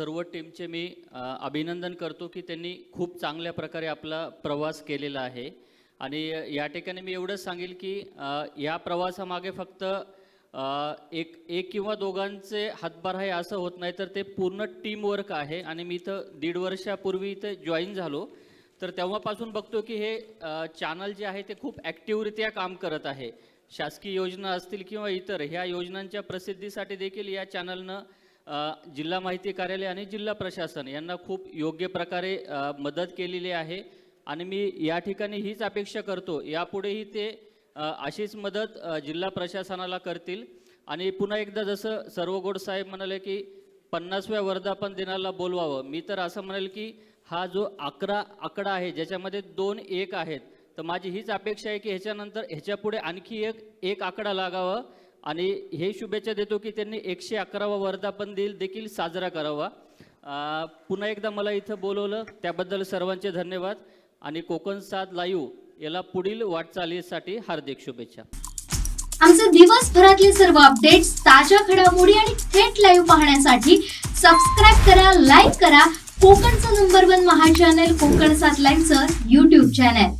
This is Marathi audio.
सर्व टीमचे मी अभिनंदन करतो की त्यांनी खूप चांगल्या प्रकारे आपला प्रवास केलेला आहे. आणि या ठिकाणी मी एवढंच सांगेल की या प्रवासामागे फक्त एक एक किंवा दोघांचे हातभार आहे असं होत नाही तर ते पूर्ण टीमवर्क आहे. आणि मी इथं दीड वर्षापूर्वी इथं जॉईन झालो. तर तेव्हापासून बघतो की हे चॅनल जे आहे ते खूप ॲक्टिव्हरित्या काम करत आहे. शासकीय योजना असतील किंवा इतर ह्या योजनांच्या प्रसिद्धीसाठी देखील या चॅनलनं जिल्हा माहिती कार्यालय आणि जिल्हा प्रशासन यांना खूप योग्य प्रकारे मदत केलेली आहे. आणि मी या ठिकाणी हीच अपेक्षा करतो यापुढेही ते अशीच मदत जिल्हा प्रशासनाला करतील. आणि पुन्हा एकदा जसं सर्व गोड साहेब म्हणाले की पन्नासव्या वर्धापन दिनाला बोलवावं. मी तर असं म्हणेल की हा जो अकरा आकडा आहे ज्याच्यामध्ये दोन एक आहेत तर माझी हीच अपेक्षा आहे की ह्याच्यानंतर ह्याच्यापुढे आणखी एक एक आकडा लागावा. आणि हे शुभेच्छा देतो की त्यांनी एकशे अकरावा वर्धापन दिन देखील साजरा करावा. पुन्हा एकदा मला इथं बोलवलं त्याबद्दल सर्वांचे धन्यवाद आणि कोकण साथ लाईव्ह याला पुढील वाटचालीसाठी हार्दिक शुभेच्छा. आमचे दिवसभरातले सर्व अपडेट्स ताज्या घडामोडी आणि थेट लाईव्ह पाहण्यासाठी सबस्क्राईब करा लाईक करा. कोकणचं नंबर वन महा चॅनल कोकण सात लाईव्हचं युट्यूब चॅनल